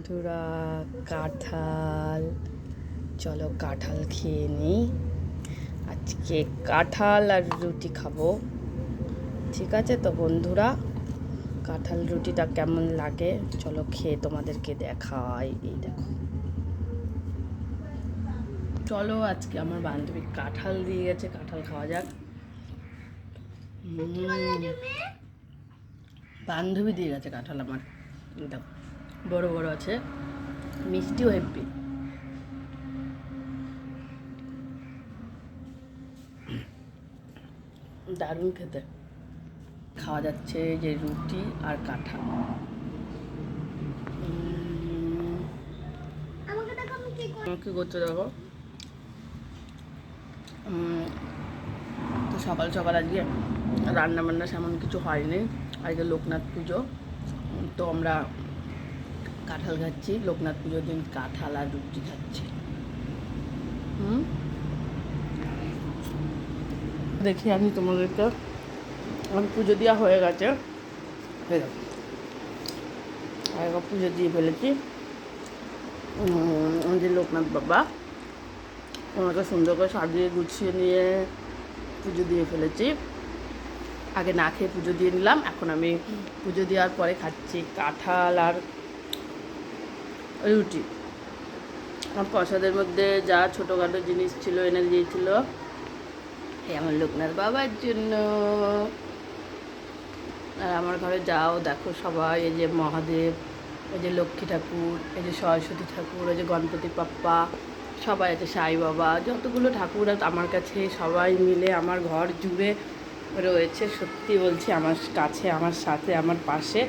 বন্ধুরা কাঁঠাল। চলো কাঁঠাল খেয়ে নিই। আজকে কাঁঠাল আর রুটি খাব। ঠিক আছে তো বন্ধুরা? কাঁঠাল রুটিটা কেমন লাগে? চলো খেয়ে তোমাদেরকে দেখাই। এই দেখো। চলো আজকে আমার বান্ধবী কাঁঠাল দিয়ে গেছে। কাঁঠাল খাওয়া যাক। বান্ধবী দিয়ে গেছে কাঁঠাল আমার। দেখো। বড় বড় আছে। মিষ্টিও হেব্বি। দারুণ খেতে। খাওয়া যাচ্ছে যে রুটি আর কাঁঠাল। উম, আমাকে দেখো কি কী করতে দেখো। তো সকাল সকাল আজকে রান্না বান্না সেমন কিছু হয়নি। আজকে লোকনাথ পুজো। তো আমরা কাঁঠাল খাচ্ছি, লোকনাথ পুজোর দিন কাঁঠাল আর রুটি খাচ্ছি। হুম? দেখি আমি তোমাদেরকে, আমার পুজো দেওয়া হয়ে গেছে। একবার পুজো দিয়ে ফেলেছি। আমাদের লোকনাথ বাবা, ওনাকে সুন্দর করে সাজিয়ে গুছিয়ে নিয়ে পুজো দিয়ে ফেলেছি। আগে না খেয়ে পুজো দিয়ে নিলাম, এখন আমি পুজো দেওয়ার পরে খাচ্ছি কাঁঠাল আর রুটি। আমার প্রসাদের মধ্যে যা ছোটোখাটো জিনিস ছিল, এনে দিয়েছিল। এই আমার লোকনাথ বাবার জন্য। আর আমার ঘরে যাও, দেখো সবাই, এই যে মহাদেব, এই যে লক্ষ্মী ঠাকুর, এই যে সরস্বতী ঠাকুর, এই যে গণপতি পাপ্পা, সবাই আছে, সাই বাবা, যতগুলো ঠাকুর আমার কাছে সবাই মিলে আমার ঘর জুড়ে রয়েছে। সত্যি বলছি, আমার কাছে, আমার সাথে, আমার পাশে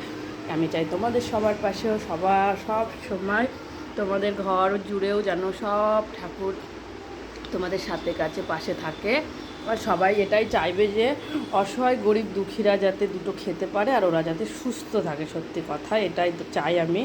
আমি চাই তোমাদের সবার পাশেও সবার সব সময় তোমাদের ঘর জুড়েও যেন সব ঠাকুর তোমাদের সাথে কাছে পাশে থাকে। আর সবাই এটাই চাইবে যে অসহায়, গরিব, দুঃখীরা যাতে দুটো খেতে পারে আর ওরা যাতে সুস্থ থাকে, সত্যি কথা, এটাই চাই আমি।